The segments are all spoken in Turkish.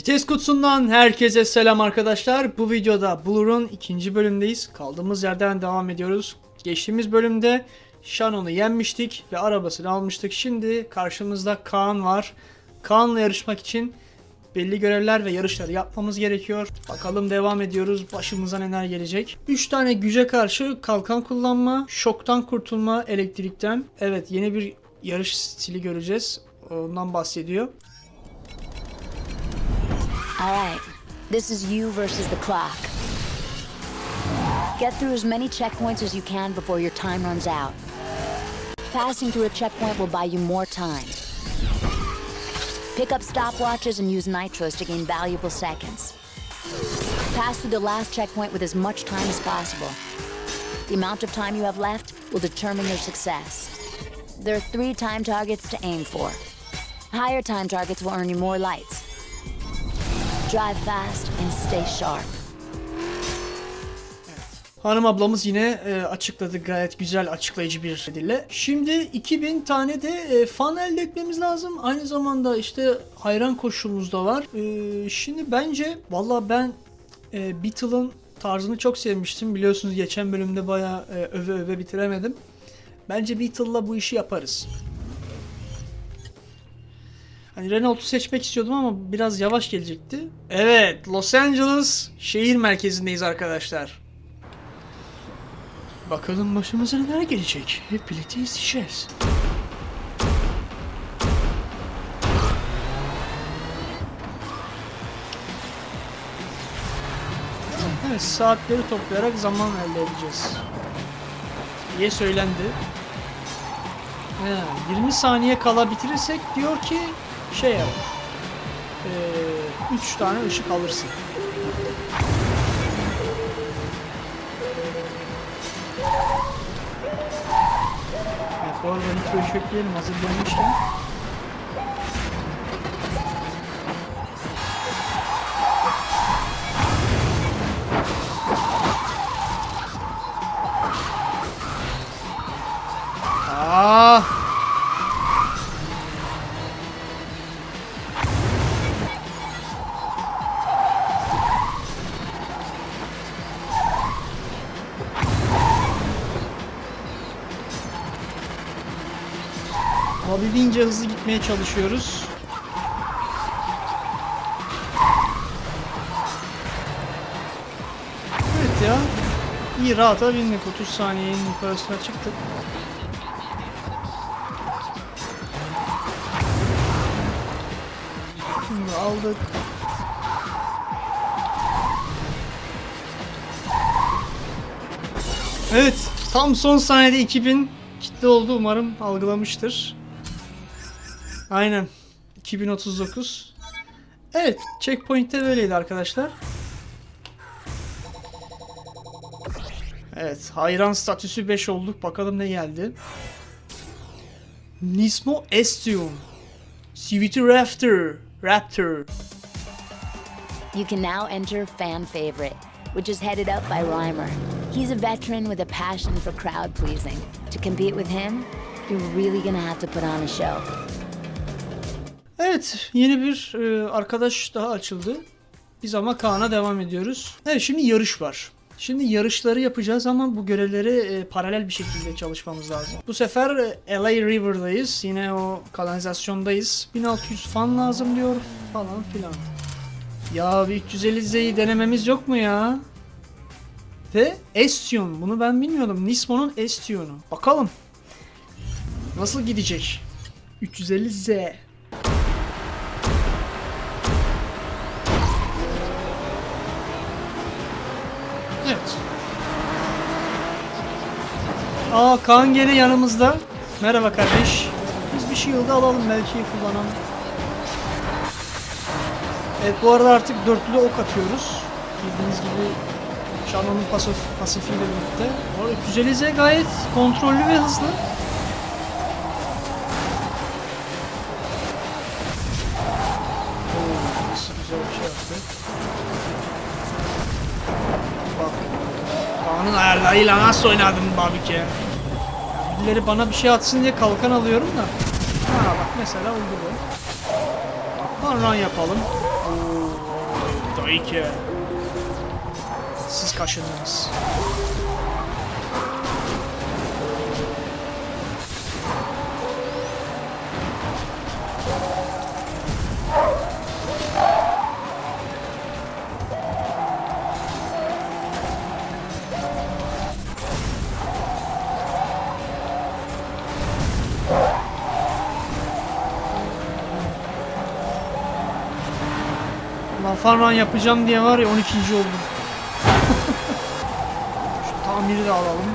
Vites kutusundan herkese selam arkadaşlar. Bu videoda Blur'un ikinci bölümdeyiz. Kaldığımız yerden devam ediyoruz. Geçtiğimiz bölümde Shannon'u yenmiştik ve arabasını almıştık. Şimdi karşımızda Kaan var. Kaan'la yarışmak için belli görevler ve yarışları yapmamız gerekiyor. Bakalım devam ediyoruz. Başımıza neler gelecek. 3 tane güce karşı kalkan kullanma, şoktan kurtulma, elektrikten. Evet yeni bir yarış stili göreceğiz. Ondan bahsediyor. All right, this is you versus the clock. Get through as many checkpoints as you can before your time runs out. Passing through a checkpoint will buy you more time. Pick up stopwatches and use nitros to gain valuable seconds. Pass through the last checkpoint with as much time as possible. The amount of time you have left will determine your success. There are three time targets to aim for. Higher time targets will earn you more lights. Drive fast and stay sharp. Hanım ablamız yine e, açıkladı gayet güzel açıklayıcı bir dille. Şimdi 2000 tane de e, fan elde etmemiz lazım. Aynı zamanda işte hayran koşulumuz da var. E, şimdi bence valla ben e, Beatle'ın tarzını çok sevmiştim. Biliyorsunuz geçen bölümde bayağı e, öve öve bitiremedim. Bence Beatle'la bu işi yaparız. Hani Renault'u seçmek istiyordum ama biraz yavaş gelecekti. Evet, Los Angeles şehir merkezindeyiz arkadaşlar. Bakalım başımıza neler gelecek. Hep birlikte izleyeceğiz. Evet, saatleri toplayarak zaman elde edeceğiz. diye söylendi. He, 20 saniye kala bitirirsek diyor ki şey yap. 3 tane ışık alırsın. Evet, bu arada nitroyu çökleyelim hazır gelmişken. Ah! Gitmeye çalışıyoruz. Evet ya. İyi rahata bindik. 30 saniyenin yukarısına çıktık. Şimdi aldık. Evet. Tam son saniyede 2000 kitle oldu. Umarım algılamıştır. Aynen. 2039. Evet. Checkpoint'te böyleydi arkadaşlar. Evet. Hayran statüsü 5 olduk. Bakalım ne geldi. Nismo Estium. CVT Raptor. Raptor. You can now enter fan favorite, which is headed up by Reimer. He's a veteran with a passion for crowd pleasing. To compete with him, you're really gonna have to put on a show. Evet, yeni bir e, arkadaş daha açıldı. Biz ama Kaan'a devam ediyoruz. Evet, şimdi yarış var. Şimdi yarışları yapacağız ama bu görevleri e, paralel bir şekilde çalışmamız lazım. Bu sefer e, LA River'dayız. Yine o kanalizasyondayız. 1600 fan lazım diyor falan filan. Ya bir 350 Z'yi denememiz yok mu ya? Ve Estion. Bunu ben bilmiyordum. Nismo'nun Estion'u. Bakalım. Nasıl gidecek? 350 Z. Aa Kaan gene yanımızda. Merhaba kardeş. Biz bir shield'ı alalım belki kullanalım. Evet bu arada artık dörtlü ok atıyoruz. Bildiğiniz gibi Shannon'un pasif, pasifiyle birlikte. Bu arada 350 Z gayet kontrollü ve hızlı. Kaan'ın ayarlarıyla nasıl oynadım Babike? Ya birileri bana bir şey atsın diye kalkan alıyorum da. Ha bak mesela oldu bu. Bak run yapalım. Oo. Ki. Siz kaşındınız. Lan farman yapacağım diye var ya 12. oldum. Şu tamiri de alalım.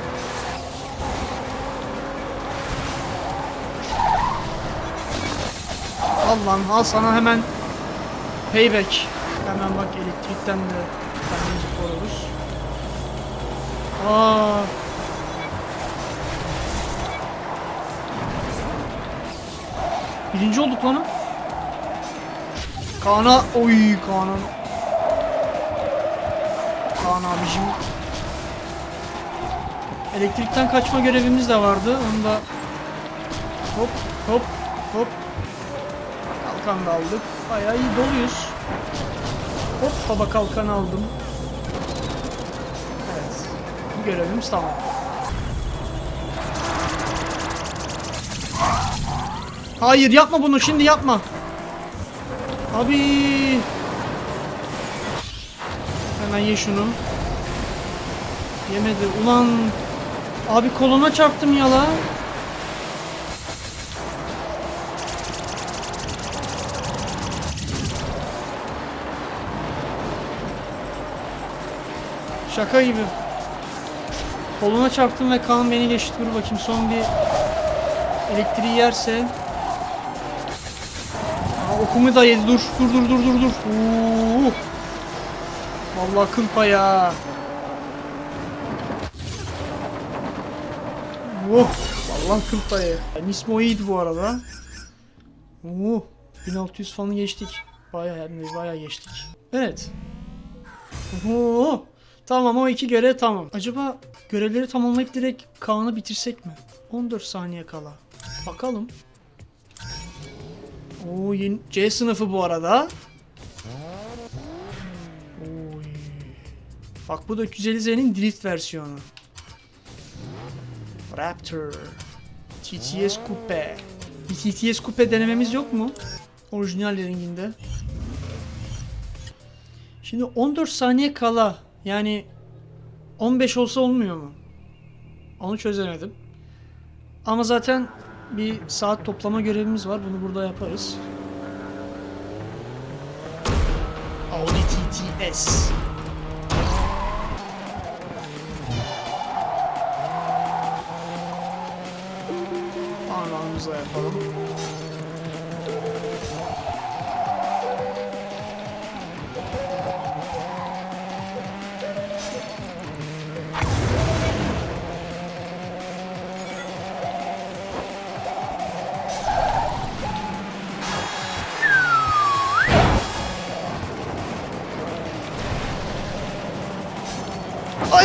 Al lan al sana hemen payback. Hemen bak elektrikten de kendimizi koruruz. Aa. Birinci olduk lan. Kaan'a oy Kaan'a Kaan abicim. Elektrikten kaçma görevimiz de vardı. Onu da Hop hop hop. Kalkan da aldık. Bayağı iyi doluyuz. Hop baba kalkan aldım. Evet Bu görevimiz tamam. Hayır yapma bunu. Şimdi yapma Abi. Hemen ye şunu. Yemedi. Ulan. Abi koluna çarptım ya la. Şaka gibi. Koluna çarptım ve Kaan beni geçti. Dur bakayım son bir elektriği yerse. Okumu da yedi. Dur, dur, dur, dur, dur, dur. Oo. Vallahi kıl paya. Oh, vallahi kıl payı. Nismo iyiydi bu arada. Oh, 1600 fanı geçtik. Bayağı de bayağı geçtik. Evet. Oo. Tamam o iki görev tamam. Acaba görevleri tamamlayıp direkt Kaan'ı bitirsek mi? 14 saniye kala. Bakalım. Oo yeni C sınıfı bu arada. Oy. Bak bu da 450Z'nin drift versiyonu. Raptor. TTS Coupe. Bir TTS Coupe denememiz yok mu? Orijinal renginde. Şimdi 14 saniye kala yani 15 olsa olmuyor mu? Onu çözemedim. Ama zaten bir saat toplama görevimiz var. Bunu burada yaparız. Audi TTS. Parmağımızla yapalım.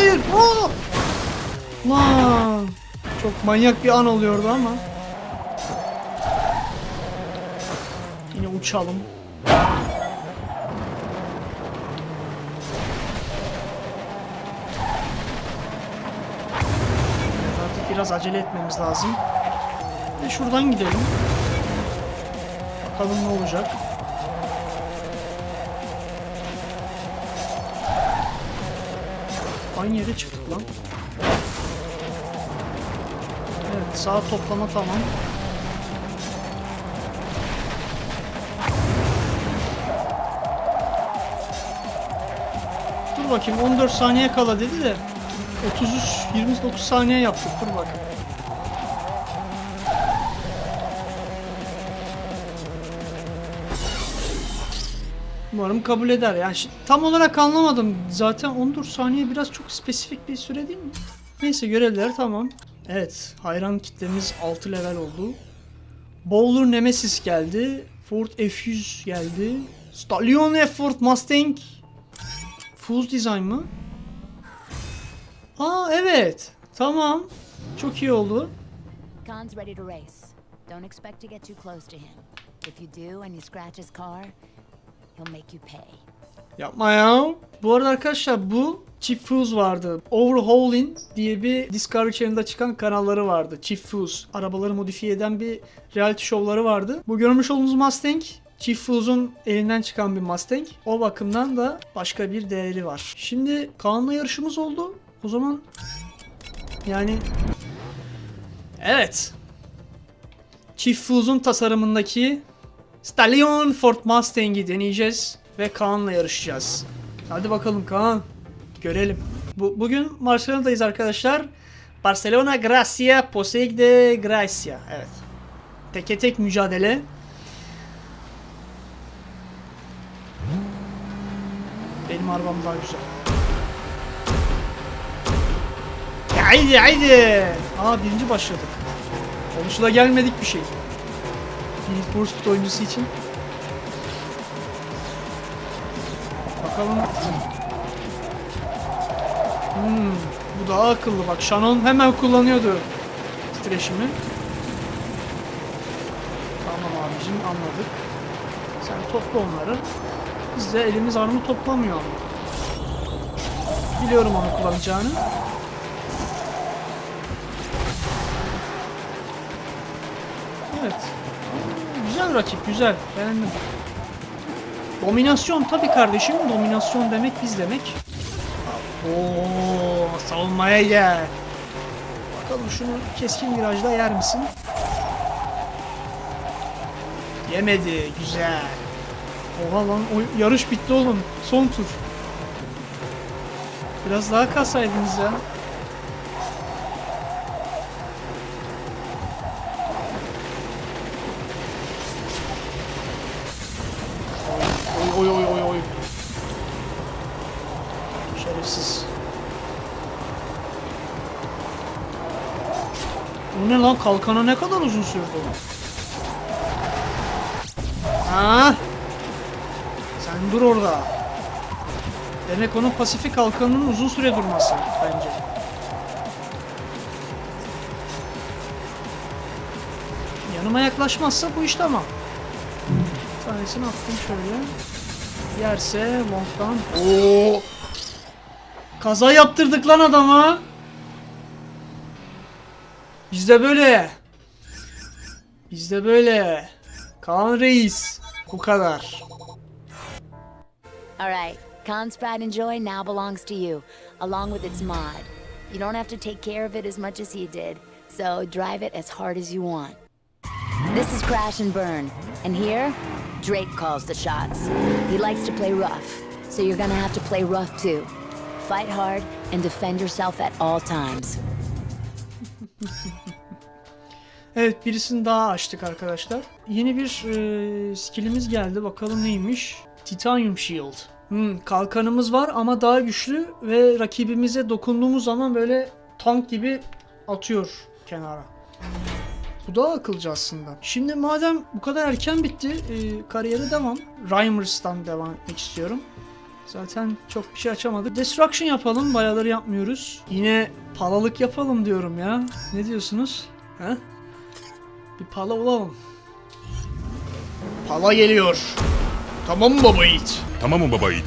Hayır! Aa! Lan! Çok manyak bir an oluyordu ama. Yine uçalım. Artık biraz acele etmemiz lazım. Ve şuradan gidelim. Bakalım ne olacak. Aynı yere çıktık lan. Evet sağ toplama tamam. Dur bakayım 14 saniye kala dedi de 33 29 saniye yaptık dur bak. Umarım kabul eder. Yani tam olarak anlamadım. Zaten 14 saniye biraz çok spesifik bir süre değil mi? Neyse görevler tamam. Evet, hayran kitlemiz 6 level oldu. Bowler Nemesis geldi. Ford F100 geldi. Stallion F-Ford Mustang. Full design mı? Aa evet. Tamam. Çok iyi oldu. Khan's ready to race. Don't expect to get too close to him. If you do and you scratch car, make you pay. Yapma ya. Bu arada arkadaşlar bu Chief Fuse vardı. Overhauling diye bir Discovery Channel'da çıkan kanalları vardı. Chief Fuse. Arabaları modifiye eden bir reality show'ları vardı. Bu görmüş olduğunuz Mustang Chief Fuse'un elinden çıkan bir Mustang. O bakımdan da başka bir değeri var. Şimdi Kaan'la yarışımız oldu. O zaman yani evet. Chief Fuse'un tasarımındaki Stallion Ford Mustang'i deneyeceğiz ve Kaan'la yarışacağız. Hadi bakalım Kaan. Görelim. Bu, bugün Barcelona'dayız arkadaşlar. Barcelona Gracia Poseg de Gracia. Evet. Teke tek mücadele. Benim arabam daha güzel. Ya haydi haydi. Aa birinci başladık. Oluşula gelmedik bir şey. Speed oyuncusu için. Bakalım. Hmm, bu daha akıllı bak. Shannon hemen kullanıyordu titreşimi. Tamam abicim anladık. Sen topla onları. Biz de elimiz armut toplamıyor ama. Biliyorum onu kullanacağını. Güzel rakip, güzel. Beğendim. Dominasyon tabii kardeşim. Dominasyon demek biz demek. Oo, savunmaya gel. Bakalım şunu keskin virajda yer misin? Yemedi. Güzel. Oha lan o yarış bitti oğlum. Son tur. Biraz daha kasaydınız ya. Kalkana ne kadar uzun sürdü? Ha? Sen dur orada. Demek onun pasifik kalkanının uzun süre durması bence. Yanıma yaklaşmazsa bu iş tamam. Bir tanesini attım şöyle. Yerse longdan. Oo! Kaza yaptırdık lan adama. Bizde böyle. Bizde böyle. Kaan Reis. Bu kadar. Alright, Khan's Pride and Joy now belongs to you, along with its mod. You don't have to take care of it as much as he did, so drive it as hard as you want. This is Crash and Burn, and here, Drake calls the shots. He likes to play rough, so you're gonna have to play rough too. Fight hard and defend yourself at all times. Evet birisini daha açtık arkadaşlar. Yeni bir e, skillimiz geldi. Bakalım neymiş? Titanium Shield. Hmm, kalkanımız var ama daha güçlü ve rakibimize dokunduğumuz zaman böyle tank gibi atıyor kenara. Bu daha akılcı aslında. Şimdi madem bu kadar erken bitti, e, kariyeri devam. Reimers'tan devam etmek istiyorum. Zaten çok bir şey açamadık. Destruction yapalım, bayağıdır yapmıyoruz. Yine palalık yapalım diyorum ya. Ne diyorsunuz? Ha? Bir pala bulalım. Pala geliyor. Tamam mı baba yiğit? Tamam mı baba yiğit?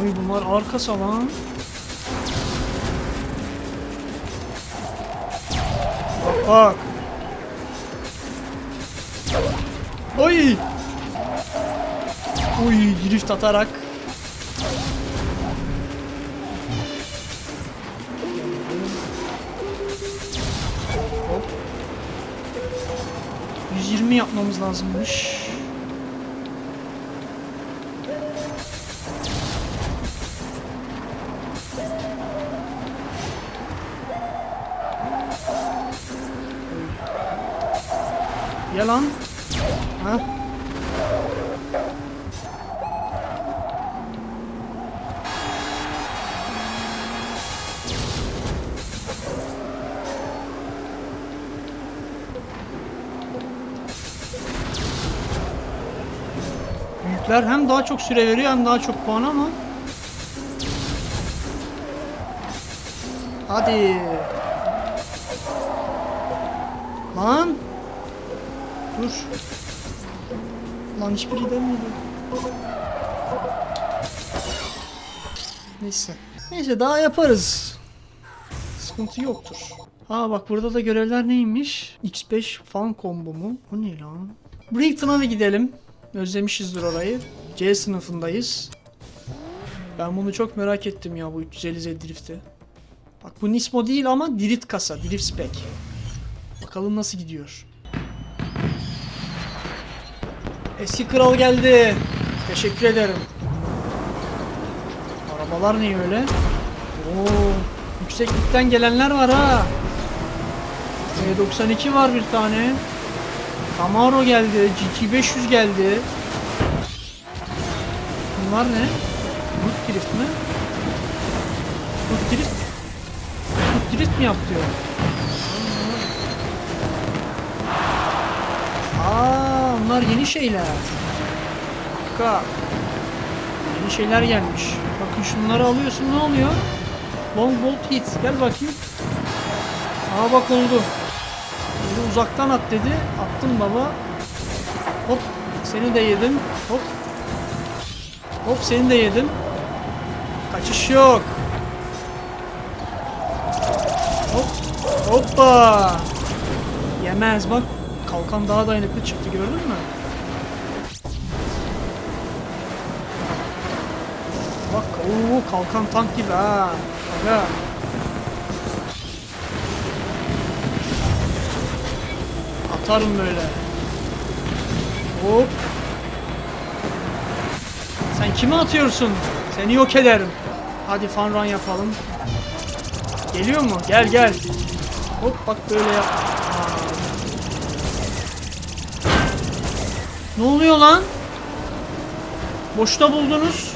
Oy bunlar arka salan. Bak bak. Oy. Oy drift atarak. Hop. 120 yapmamız lazımmış. Yalan. Büyükler hem daha çok süre veriyor hem daha çok puan ama Hadi. Lan. Dur. Lan hiçbiri dönmedi. Neyse. Neyse daha yaparız. Sıkıntı yoktur. Aa bak burada da görevler neymiş? X5 fan combo mu? O ne lan? Brighton'a da gidelim. Özlemişizdir orayı. C sınıfındayız. Ben bunu çok merak ettim ya bu 350Z drift'i. Bak bu Nismo değil ama drift kasa, drift spec. Bakalım nasıl gidiyor. Eski kral geldi. Teşekkür ederim. Arabalar ne öyle? Oo, yükseklikten gelenler var ha. E92 var bir tane. Camaro geldi, GT500 geldi. Bunlar ne? Root Drift mi? Root Drift? Root Drift mi yaptı o? Aa, onlar yeni şeyler. Ka. Yeni şeyler gelmiş. Bakın şunları alıyorsun ne oluyor? Long bolt hit. Gel bakayım. Aa bak oldu. Bunu uzaktan at dedi. Attım baba. Hop. Seni de yedim. Hop. Hop seni de yedim. Kaçış yok. Hop. Hoppa. Yemez bak. Kalkan daha dayanıklı çıktı gördün mü? Bak ooo kalkan tank gibi ha. Aga. Atarım böyle. Hop. Sen kime atıyorsun? Seni yok ederim. Hadi fun run yapalım. Geliyor mu? Gel gel. Hop bak böyle yap. Ne oluyor lan? Boşta buldunuz.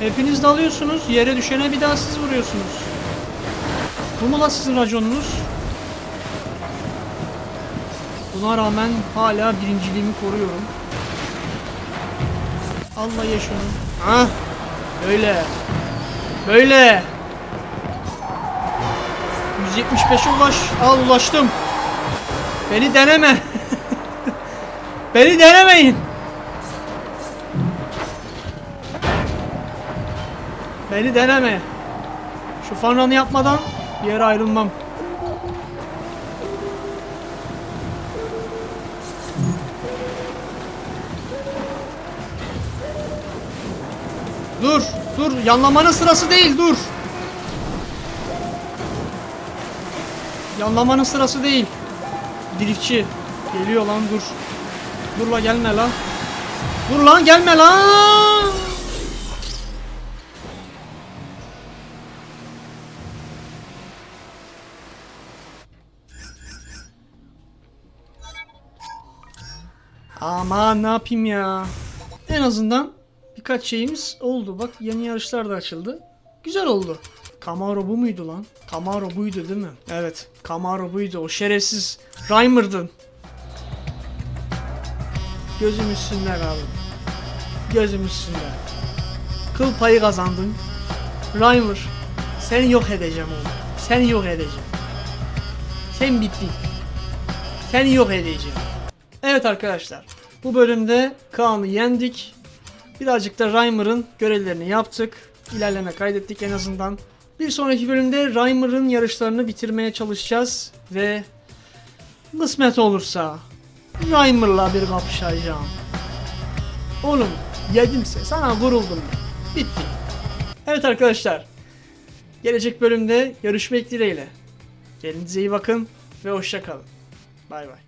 Hepiniz dalıyorsunuz. Yere düşene bir daha siz vuruyorsunuz. Bu mu la sizin raconunuz? Buna rağmen hala birinciliğimi koruyorum. Allah ye şunu. Ha? Böyle. Böyle. 175'e ulaş. Al ulaştım. Beni deneme. Beni denemeyin. Beni deneme. Şu fanranı yapmadan yere ayrılmam. Dur, dur. Yanlamanın sırası değil, dur. Yanlamanın sırası değil. Driftçi. Geliyor lan dur. Dur la gelme lan. Dur lan gelme lan. Aman ne yapayım ya. En azından birkaç şeyimiz oldu. Bak yeni yarışlar da açıldı. Güzel oldu. Camaro bu muydu lan? Camaro buydu değil mi? Evet. Camaro buydu. O şerefsiz Reimer'dın. Gözüm üstünde abi. Gözüm üstünde. Kıl payı kazandın. Reimer. Seni yok edeceğim oğlum. Seni yok edeceğim. Sen bittin. Seni yok edeceğim. Evet arkadaşlar. Bu bölümde Kaan'ı yendik. Birazcık da Reimer'ın görevlerini yaptık. İlerleme kaydettik en azından. Bir sonraki bölümde Reimer'ın yarışlarını bitirmeye çalışacağız. Ve kısmet olursa Reimer'la bir kapışacağım. Oğlum yedimse sana vuruldum. Bitti. Evet arkadaşlar. Gelecek bölümde görüşmek dileğiyle. Kendinize iyi bakın ve hoşça kalın. Bay bay.